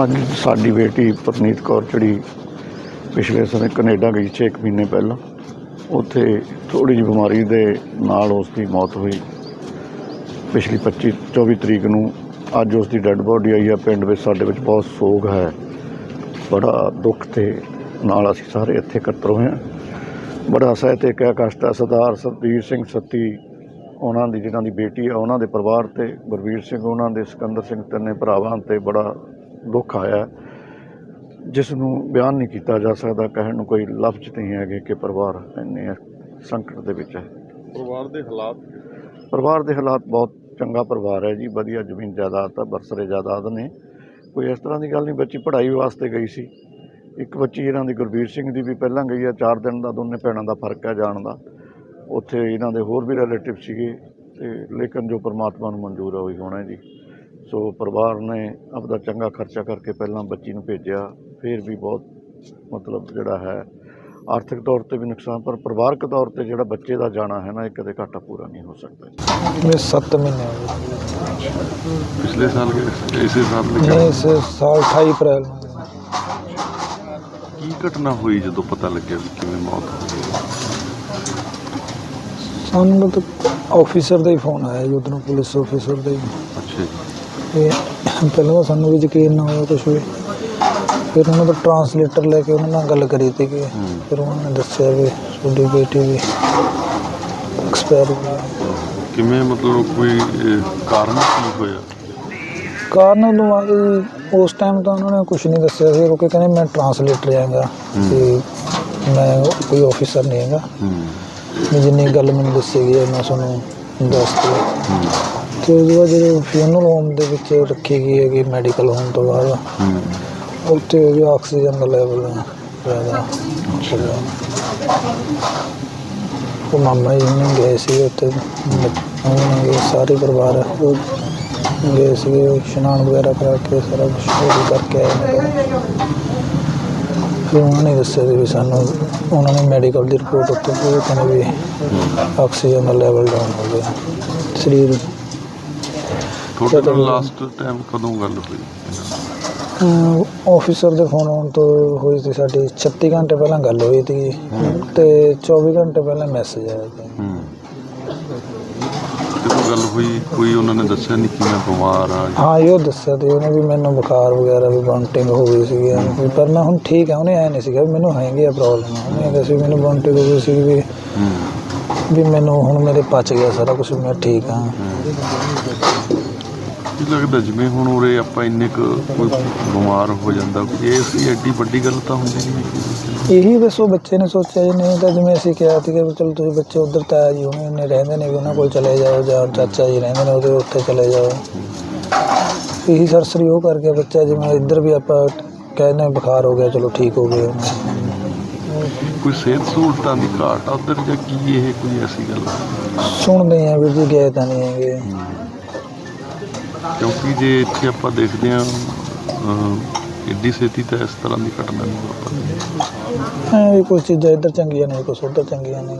ਅੱਜ ਸਾਡੀ ਬੇਟੀ ਪ੍ਰਨੀਤ ਕੌਰ ਜਿਹੜੀ ਪਿਛਲੇ ਸਮੇਂ ਕੈਨੇਡਾ ਗਈ ਛੇ ਕੁ ਮਹੀਨੇ ਪਹਿਲਾਂ, ਉੱਥੇ ਥੋੜੀ ਜਿਹੀ ਬਿਮਾਰੀ ਦੇ ਨਾਲ ਉਸ ਦੀ ਮੌਤ ਹੋਈ। ਪਿਛਲੀ 25 24 ਤਰੀਕ ਨੂੰ ਅੱਜ ਉਸ ਦੀ ਡੈੱਡ ਬੋਡੀ ਆਈ ਆ, ਪਿੰਡ ਵਿੱਚ ਸਾਡੇ ਵਿੱਚ ਬਹੁਤ ਸੋਗ ਹੈ। ਬੜਾ ਦੁੱਖ ਤੇ ਨਾਲ ਅਸੀਂ ਸਾਰੇ ਇੱਥੇ ਇਕੱਤਰ ਹੋਏ ਹਾਂ। ਬੜਾ ਸਹਿ ਤੇ ਕਸ਼ਟ ਹੈ, ਸਰਦਾਰ ਸਤਬੀਰ ਸਿੰਘ ਸੱਤੀ ਉਹਨਾਂ ਦੀ ਜਿਹਨਾਂ ਦੀ ਬੇਟੀ ਹੈ ਉਹਨਾਂ ਦੇ ਪਰਿਵਾਰ ਤੇ ਗੁਰਵੀਰ ਸਿੰਘ, ਉਹਨਾਂ ਦੇ ਸਿਕੰਦਰ ਸਿੰਘ ਤਿੰਨੇ ਭਰਾਵਾਂ ਤੇ ਬੜਾ ਦੁੱਖ ਆਇਆ ਜਿਸ ਨੂੰ ਬਿਆਨ ਨਹੀਂ ਕੀਤਾ ਜਾ ਸਕਦਾ ਕਹਿਣ ਨੂੰ ਕੋਈ ਲਫ਼ਜ਼ ਨਹੀਂ ਹੈਗੇ ਕਿ ਪਰਿਵਾਰ ਇੰਨੇ ਸੰਕਟ ਦੇ ਵਿੱਚ ਹੈ। ਪਰਿਵਾਰ ਦੇ ਹਾਲਾਤ? ਪਰਿਵਾਰ ਦੇ ਹਾਲਾਤ ਬਹੁਤ ਚੰਗਾ ਪਰਿਵਾਰ ਹੈ ਜੀ ਵਧੀਆ ਜ਼ਮੀਨ ਜਾਇਦਾਦ ਆ ਬਰਸਰੇ ਜਾਇਦਾਦ ਨੇ। ਕੋਈ ਇਸ ਤਰ੍ਹਾਂ ਦੀ ਗੱਲ ਨਹੀਂ ਬੱਚੀ ਪੜ੍ਹਾਈ ਵਾਸਤੇ ਗਈ ਸੀ। ਇੱਕ ਬੱਚੀ ਇਹਨਾਂ ਦੀ ਗੁਰਵੀਰ ਸਿੰਘ ਦੀ ਵੀ ਪਹਿਲਾਂ ਗਈ ਆ ਚਾਰ ਦਿਨ ਦਾ ਦੋਨੇ ਭੈਣਾਂ ਦਾ ਫ਼ਰਕ ਹੈ ਜਾਣ ਦਾ। ਉੱਥੇ ਇਹਨਾਂ ਦੇ ਹੋਰ ਵੀ ਰਿਲੇਟਿਵ ਸੀਗੇ ਤੇ ਲੇਕਿਨ ਜੋ ਪ੍ਰਮਾਤਮਾ ਨੂੰ ਮਨਜ਼ੂਰ ਹੈ ਉਹੀ ਹੋਣਾ ਜੀ। ਸੋ ਪਰਿਵਾਰ ਨੇ ਆਪਦਾ ਚੰਗਾ ਖਰਚਾ ਕਰਕੇ ਪਹਿਲਾਂ ਬੱਚੀ ਨੂੰ ਭੇਜਿਆ ਫਿਰ ਵੀ ਬਹੁਤ ਮਤਲਬ ਜਿਹੜਾ ਹੈ ਆਰਥਿਕ ਤੌਰ ਤੇ ਵੀ ਨੁਕਸਾਨ ਪਰ ਪਰਿਵਾਰਕ ਤੌਰ ਤੇ ਜਿਹੜਾ ਬੱਚੇ ਦਾ ਜਾਣਾ ਹੈ ਨਾ ਇਹ ਕਦੇ ਘਾਟਾ ਪੂਰਾ ਨਹੀਂ ਹੋ ਸਕਦਾ ਮੈਂ 7 ਮਹੀਨੇ ਪਿਛਲੇ ਸਾਲ ਕੇ ਇਸੇ ਸਾਲ ਨਹੀਂ ਇਸ ਸਾਲ 28 ਅਪ੍ਰੈਲ ਕੀ ਘਟਨਾ ਹੋਈ ਜਦੋਂ ਪਤਾ ਲੱਗਿਆ ਵੀ ਕਿਵੇਂ ਮੌਤ ਹੋ ਗਈ? ਸਾਨੂੰ ਤਾਂ ਆਫੀਸਰ ਦਾ ਹੀ ਫੋਨ ਆਇਆ ਜੀ ਉਧਰੋਂ ਪੁਲਿਸ ਆਫੀਸਰ ਦਾ ਹੀ। ਅੱਛਾ ਜੀ। ਤੇ ਪਹਿਲਾਂ ਤਾਂ ਸਾਨੂੰ ਵੀ ਯਕੀਨ ਨਾ ਹੋਇਆ ਕੁਛ ਵੀ। ਫਿਰ ਉਹਨਾਂ ਦਾ ਟਰਾਂਸਲੇਟਰ ਲੈ ਕੇ ਉਹਨਾਂ ਨਾਲ ਗੱਲ ਕਰੀ ਤੀ ਕਿ। ਫਿਰ ਉਹਨਾਂ ਨੇ ਦੱਸਿਆ ਵੀ ਤੁਹਾਡੀ ਬੇਟੀ ਵੀ ਐਕਸਪਾਇਰ ਹੋ ਗਈ। ਕਿਵੇਂ ਮਤਲਬ ਕੋਈ ਕਾਰਨ ਕੀ ਹੋਇਆ? ਕਾਰਨ ਨੂੰ ਆ ਉਸ ਟਾਈਮ ਤਾਂ ਉਹਨਾਂ ਨੇ ਕੁਝ ਨਹੀਂ ਦੱਸਿਆ ਸੀ। ਉਹ ਕਿ ਕਹਿੰਦੇ ਮੈਂ ਟਰਾਂਸਲੇਟਰ ਹੈਗਾ। ਤੇ ਮੈਂ ਕੋਈ ਆਫੀਸਰ ਨਹੀਂ ਹੈਗਾ। ਹੂੰ। ਵੀ ਜਿੰਨੀ ਗੱਲ ਮੈਨੂੰ ਦੱਸੀ ਗਈ ਹੈ ਮੈਂ ਤੁਹਾਨੂੰ ਦੱਸ ਦਿੱਤੀ। ਤੇ ਉਹਦੇ ਬਾਅਦ ਜਿਹੜੇ ਫਿਊਨਲ ਹੋਮ ਦੇ ਵਿੱਚ ਰੱਖੀ ਗਈ ਹੈਗੀ ਮੈਡੀਕਲ ਹੋਮ ਤੋਂ ਬਾਅਦ ਉੱਥੇ ਉਹਦੀ ਆਕਸੀਜਨ ਦਾ ਲੈਵਲ ਜ਼ਿਆਦਾ। ਗਿਆ ਉਹ ਮਾਮਾ ਜੀ ਨੇ ਗਏ ਸੀ ਉੱਥੇ ਉਹਨਾਂ ਨੇ ਸਾਰੇ ਪਰਿਵਾਰ ਉਹ ਗਏ ਸੀ ਇਸ਼ਨਾਨ ਵਗੈਰਾ ਕਰਾ ਕੇ ਸਾਰਾ ਕੁਛ ਉਹ ਕਰਕੇ ਆਏ। ਨੇ ਫਿਰ ਉਹਨਾਂ ਨੇ ਦੱਸਿਆ ਸੀ ਵੀ ਸਾਨੂੰ ਉਹਨਾਂ ਨੇ ਮੈਡੀਕਲ ਦੀ ਰਿਪੋਰਟ ਉੱਤੇ ਉਹ ਕਹਿੰਦੇ ਵੀ ਆਕਸੀਜਨ ਦਾ ਲੈਵਲ ਡਾਊਨ ਹੋ ਗਿਆ। ਸਰੀਰ ਤੁਹਾਡੇ ਨਾਲ ਲਾਸਟ ਟਾਈਮ ਕਦੋਂ ਗੱਲ ਹੋਈ? ਆਫੀਸਰ ਦੇ ਫੋਨ ਆਉਣ ਤੋਂ ਹੋਈ ਸੀ ਸਾਡੀ 36 ਘੰਟੇ ਪਹਿਲਾਂ ਗੱਲ ਹੋਈ ਸੀ। ਤੇ 24 ਘੰਟੇ ਪਹਿਲਾਂ ਮੈਸੇਜ ਆਇਆ ਸੀ। ਹੂੰ। ਜਦੋਂ ਗੱਲ ਹੋਈ ਕੋਈ ਉਹਨਾਂ ਨੇ ਦੱਸਿਆ ਨਹੀਂ ਕਿ ਮੈਂ ਬਿਮਾਰ ਆ? ਹਾਂ ਇਹ ਦੱਸਿਆ ਤੇ ਉਹਨੇ ਵੀ ਮੈਨੂੰ ਬੁਖਾਰ ਵਗੈਰਾ ਵੀ ਵੋਮਟਿੰਗ ਹੋ ਗਈ ਸੀਗੀ। ਵੀ ਪਰ ਮੈਂ ਹੁਣ ਠੀਕ ਹਾਂ ਉਹਨੇ ਐ ਨਹੀਂ ਸੀਗਾ ਵੀ ਮੈਨੂੰ ਹੈਗੀ ਆ ਪ੍ਰੋਬਲਮ ਉਹਨੇ ਕਿਹਾ ਸੀ ਮੈਨੂੰ ਵੋਮਟਿੰਗ ਹੋ ਗਈ ਸੀ ਵੀ ਮੈਨੂੰ ਹੁਣ ਮੇਰੇ ਪਚ ਗਿਆ ਸਾਰਾ ਕੁਝ ਮੈਂ ਠੀਕ ਹਾਂ। ਕੀ ਲੱਗਦਾ ਜਿਵੇਂ ਹੁਣ ਉਰੇ ਆਪਾਂ ਇੰਨੇ ਕੁ ਕੋਈ ਬਿਮਾਰ ਹੋ ਜਾਂਦਾ ਇਹ ਸੀ ਐਡੀ ਵੱਡੀ ਗੱਲ ਤਾਂ ਹੁੰਦੀ ਨਹੀਂ ਇਹੀ ਦੱਸੋ ਬੱਚੇ ਨੇ ਸੋਚਿਆ ਜੀ ਨਹੀਂ ਤਾਂ ਜਿਵੇਂ ਅਸੀਂ ਕਿਹਾ ਸੀ ਕਿ ਚਲੋ ਤੁਸੀਂ ਬੱਚੇ ਉਧਰ ਤਾਇਆ ਜੀ ਉਹਨੇ ਉਹਨੇ ਰਹਿੰਦੇ ਨੇ ਵੀ ਉਹਨਾਂ ਕੋਲ ਚਲੇ ਜਾਓ ਜਾਂ ਚਾਚਾ ਜੀ ਰਹਿੰਦੇ ਨੇ ਉਹਦੇ ਉੱਥੇ ਚਲੇ ਜਾਓ। ਇਹੀ ਸਰਸਰੀ ਉਹ ਕਰਕੇ ਬੱਚਾ ਜਿਵੇਂ ਇੱਧਰ ਵੀ ਆਪਾਂ ਕਹਿੰਦੇ ਬੁਖਾਰ ਹੋ ਗਿਆ ਚਲੋ ਠੀਕ ਹੋ ਗਿਆ ਕੋਈ ਸਿਹਤ ਸਹੂਲਤਾਂ ਦੀ ਘਾਟ ਆ ਉੱਧਰ ਜਾਂ ਕੀ ਇਹ ਕੋਈ ਐਸੀ ਗੱਲ ਆ? ਸੁਣਦੇ ਆ ਵੀ ਜੀ ਗਏ ਤਾਂ ਨਹੀਂ ਹੈਗੇ। ਕਿਉਂਕਿ ਜੇ ਇੱਥੇ ਆਪਾਂ ਦੇਖਦੇ ਹਾਂ ਐਡੀ ਛੇਤੀ ਤਾਂ ਇਸ ਤਰ੍ਹਾਂ ਦੀ ਘਟਨਾ ਨਹੀਂ ਵਾਪਰਦੀ ਐ ਵੀ ਕੁਝ ਚੀਜ਼ਾਂ ਇੱਧਰ ਚੰਗੀਆਂ ਨੇ ਕੁਝ ਉੱਧਰ ਚੰਗੀਆਂ ਨੇ।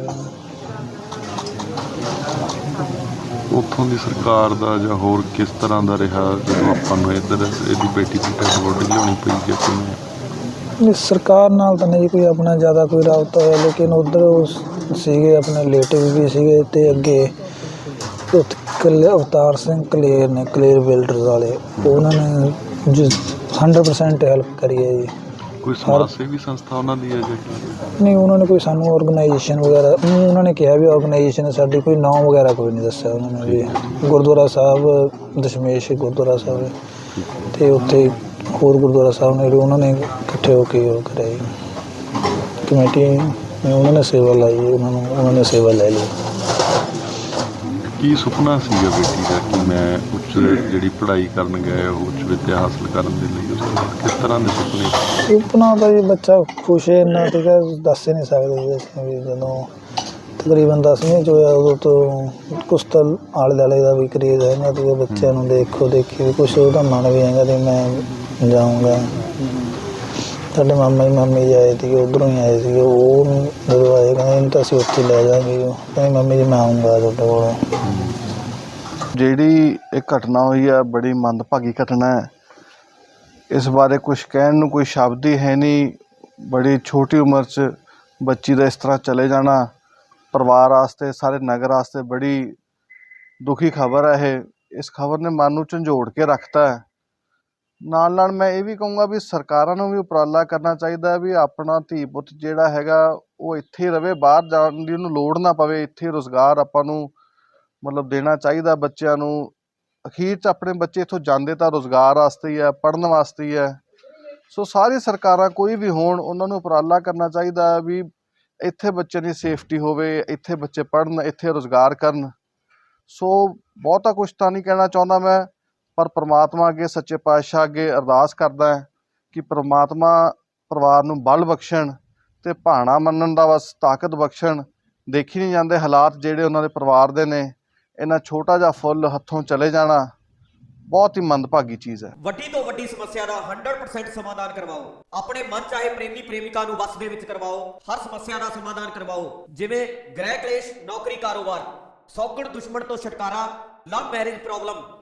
ਉੱਥੋਂ ਦੀ ਸਰਕਾਰ ਦਾ ਜਾਂ ਹੋਰ ਕਿਸ ਤਰ੍ਹਾਂ ਦਾ ਰਿਹਾ ਜਦੋਂ ਆਪਾਂ ਨੂੰ ਇੱਧਰ ਇਹਦੀ ਬੇਟੀ ਦੀ ਡੈਡ ਬੋਡੀ ਲਿਆਉਣੀ ਪਈ ਜਾਂ ਕਿਵੇਂ? ਨਹੀਂ ਸਰਕਾਰ ਨਾਲ ਤਾਂ ਨਹੀਂ ਕੋਈ ਆਪਣਾ ਜ਼ਿਆਦਾ ਕੋਈ ਰਾਬਤਾ ਹੋਇਆ ਲੇਕਿਨ ਉਧਰ ਸੀਗੇ ਆਪਣੇ ਰਿਲੇਟਿਵ ਵੀ ਸੀਗੇ ਤੇ ਅੱਗੇ ਉੱਥੇ ਕਲੇ ਅਵਤਾਰ ਸਿੰਘ ਕਲੇਰ ਨੇ ਕਲੇਰ ਬਿਲਡਰਸ ਵਾਲੇ ਉਹਨਾਂ ਨੇ ਜਿਸ 100% ਹੈਲਪ ਕਰੀ ਹੈ ਜੀ। ਕੋਈ ਸਮਾਜ ਸੇਵੀ ਸੰਸਥਾ ਉਹਨਾਂ ਦੀ ਹੈ ਜਾਂ? ਨਹੀਂ ਉਹਨਾਂ ਨੇ ਕੋਈ ਸਾਨੂੰ ਆਰਗੇਨਾਈਜੇਸ਼ਨ ਵਗੈਰਾ ਉਹਨਾਂ ਨੇ ਕਿਹਾ ਵੀ ਆਰਗੇਨਾਈਜੇਸ਼ਨ ਸਾਡੀ ਕੋਈ ਨਾਮ ਵਗੈਰਾ ਕੋਈ ਨਹੀਂ ਦੱਸਿਆ ਉਹਨਾਂ ਨੇ ਵੀ। ਗੁਰਦੁਆਰਾ ਸਾਹਿਬ ਦਸ਼ਮੇਸ਼ ਗੁਰਦੁਆਰਾ ਸਾਹਿਬ। ਤੇ ਉੱਥੇ ਹੋਰ ਗੁਰਦੁਆਰਾ ਸਾਹਿਬ ਨੇ ਉਹਨਾਂ ਨੇ ਇਕੱਠੇ ਹੋ ਕੇ ਉਹ ਕਰਿਆ ਜੀ। ਕਮੇਟੀ ਨੇ ਉਹਨਾਂ ਨੇ ਸੇਵਾ ਲਈ ਉਹਨਾਂ ਨੂੰ ਉਹਨਾਂ ਨੇ ਸੇਵਾ ਲੈ ਲਈ। ਕੀ ਸੁਪਨਾ ਸੀਗਾ ਬੇਟੀ ਦਾ ਕਿ ਮੈਂ ਉੱਚ ਜਿਹੜੀ ਪੜ੍ਹਾਈ ਕਰਨ ਗਏ, ਉਹ ਉੱਚ ਵਿੱਦਿਆ ਹਾਸਲ ਕਰਨ ਦੇ ਲਈ ਉਸ ਤੋਂ ਬਾਅਦ ਕਿਸ ਤਰ੍ਹਾਂ ਦੇ ਸੁਪਨੇ ਸੀ? ਸੁਪਨਾ ਤਾਂ ਜੀ ਬੱਚਾ ਖੁਸ਼ ਹੈ, ਇੰਨਾ ਠੀਕ ਹੈ, ਦੱਸ ਹੀ ਨਹੀਂ ਸਕਦੇ ਜੀ ਅਸੀਂ ਵੀ ਜਦੋਂ ਤਕਰੀਬਨ 10ਵੀਂ ਚ ਹੋਇਆ, ਉਦੋਂ ਤੋਂ ਕੁਛ ਤਾਂ ਆਲੇ ਦੁਆਲੇ ਦਾ ਵੀ ਕਰੇਜ਼ ਹੈਗਾ ਤੇ ਬੱਚਿਆਂ ਨੂੰ ਦੇਖੋ ਦੇਖੀ ਵੀ ਕੁਛ ਉਹਦਾ ਮਨ ਵੀ ਹੈਗਾ ਤੇ ਮੈਂ ਜਾਊਂਗਾ ਸਾਡੇ ਮਾਮਾ ਜੀ, ਮਾਮੀ ਜੀ ਆਏ ਸੀਗੇ, ਉਧਰੋਂ ਹੀ ਆਏ ਸੀਗੇ। ਉਹ ਜਦੋਂ ਆਏ, ਕਹਿੰਦੇ ਇਹਨੂੰ ਤਾਂ ਅਸੀਂ ਉੱਥੇ ਲੈ ਜਾਵਾਂਗੇ। ਕਹਿੰਦੇ ਮੰਮੀ ਜੀ, ਮੈਂ ਆਊਂਗਾ ਤੁਹਾਡੇ ਕੋਲ। ਜਿਹੜੀ ਇਹ ਘਟਨਾ ਹੋਈ ਹੈ ਬੜੀ ਮੰਦਭਾਗੀ ਘਟਨਾ ਹੈ। ਇਸ ਬਾਰੇ ਕੁਝ ਕਹਿਣ ਨੂੰ ਕੋਈ ਸ਼ਬਦ ਹੀ ਹੈ ਨਹੀਂ। ਬੜੀ ਛੋਟੀ ਉਮਰ 'ਚ ਬੱਚੀ ਦਾ ਇਸ ਤਰ੍ਹਾਂ ਚਲੇ ਜਾਣਾ। ਪਰਿਵਾਰ ਵਾਸਤੇ, ਸਾਰੇ ਨਗਰ ਵਾਸਤੇ ਬੜੀ ਦੁਖੀ ਖਬਰ ਹੈ ਇਹ। ਇਸ ਖਬਰ ਨੇ ਮਨ ਨੂੰ ਝੰਜੋੜ ਕੇ ਰੱਖਤਾ ਹੈ। ਨਾਲ ਨਾਲ ਮੈਂ ਇਹ ਵੀ ਕਹੂੰਗਾ ਵੀ ਸਰਕਾਰਾਂ ਨੂੰ ਵੀ ਉਪਰਾਲਾ ਕਰਨਾ ਚਾਹੀਦਾ ਵੀ ਆਪਣਾ ਧੀ ਪੁੱਤ ਜਿਹੜਾ ਹੈਗਾ ਉਹ ਇੱਥੇ ਹੀ ਰਵੇ, ਬਾਹਰ ਜਾਣ ਦੀ ਉਹਨੂੰ ਲੋੜ ਨਾ ਪਵੇ, ਇੱਥੇ ਰੁਜ਼ਗਾਰ ਆਪਾਂ ਨੂੰ ਮਤਲਬ ਦੇਣਾ ਚਾਹੀਦਾ ਬੱਚਿਆਂ ਨੂੰ। ਅਖੀਰ 'ਚ ਆਪਣੇ ਬੱਚੇ ਇੱਥੋਂ ਜਾਂਦੇ ਤਾਂ ਰੁਜ਼ਗਾਰ ਵਾਸਤੇ ਹੀ ਹੈ, ਪੜ੍ਹਨ ਵਾਸਤੇ ਹੀ ਹੈ। ਸੋ ਸਾਰੀ ਸਰਕਾਰਾਂ ਕੋਈ ਵੀ ਹੋਣ, ਉਹਨਾਂ ਨੂੰ ਉਪਰਾਲਾ ਕਰਨਾ ਚਾਹੀਦਾ ਵੀ ਇੱਥੇ ਬੱਚਿਆਂ ਦੀ ਸੇਫਟੀ ਹੋਵੇ, ਇੱਥੇ ਬੱਚੇ ਪੜ੍ਹਨ, ਇੱਥੇ ਰੁਜ਼ਗਾਰ ਕਰਨ। ਸੋ ਬਹੁਤਾ ਕੁਝ ਤਾਂ ਨਹੀਂ ਕਹਿਣਾ ਚਾਹੁੰਦਾ ਮੈਂ। ਪਰ ਪ੍ਰਮਾਤਮਾ ਅੱਗੇ, ਸੱਚੇ ਪਾਤਸ਼ਾਹ ਅੱਗੇ ਅਰਦਾਸ ਕਰਦਾ ਹੈ ਕਿ ਪ੍ਰਮਾਤਮਾ ਪਰਿਵਾਰ ਨੂੰ ਬਲ ਬਖਸ਼ਣ ਤੇ ਭਾਣਾ ਮੰਨਣ ਦਾ ਬਸ ਤਾਕਤ ਬਖਸ਼ਣ। ਦੇਖੀ ਨਹੀਂ ਜਾਂਦੇ ਹਾਲਾਤ ਜਿਹੜੇ ਉਹਨਾਂ ਦੇ ਪਰਿਵਾਰ ਦੇ ਨੇ। ਇਹਨਾਂ ਛੋਟਾ ਜਿਹਾ ਫੁੱਲ ਹੱਥੋਂ ਚਲੇ ਜਾਣਾ ਬਹੁਤ ਹੀ ਮੰਦਭਾਗੀ ਚੀਜ਼ ਹੈ। ਵੱਡੀ ਤੋਂ ਵੱਡੀ ਸਮੱਸਿਆ ਦਾ 100% ਸਮਾਧਾਨ ਕਰਵਾਓ। ਆਪਣੇ ਮਨ ਚਾਹੇ ਪ੍ਰੇਮੀ ਪ੍ਰੇਮਿਕਾ ਨੂੰ ਵਸ ਦੇ ਵਿੱਚ ਕਰਵਾਓ, ਹਰ ਸਮੱਸਿਆ ਦਾ ਸਮਾਧਾਨ ਕਰਵਾਓ। ਜਿਵੇਂ ਗ੍ਰਹਿ ਕਲੇਸ਼, ਨੌਕਰੀ ਕਾਰੋਬਾਰ, ਸੌਗਣ ਦੁਸ਼ਮਣ ਤੋਂ ਛੁਟਕਾਰਾ, ਲਵ ਮੈਰਿਜ ਪ੍ਰੋਬਲਮ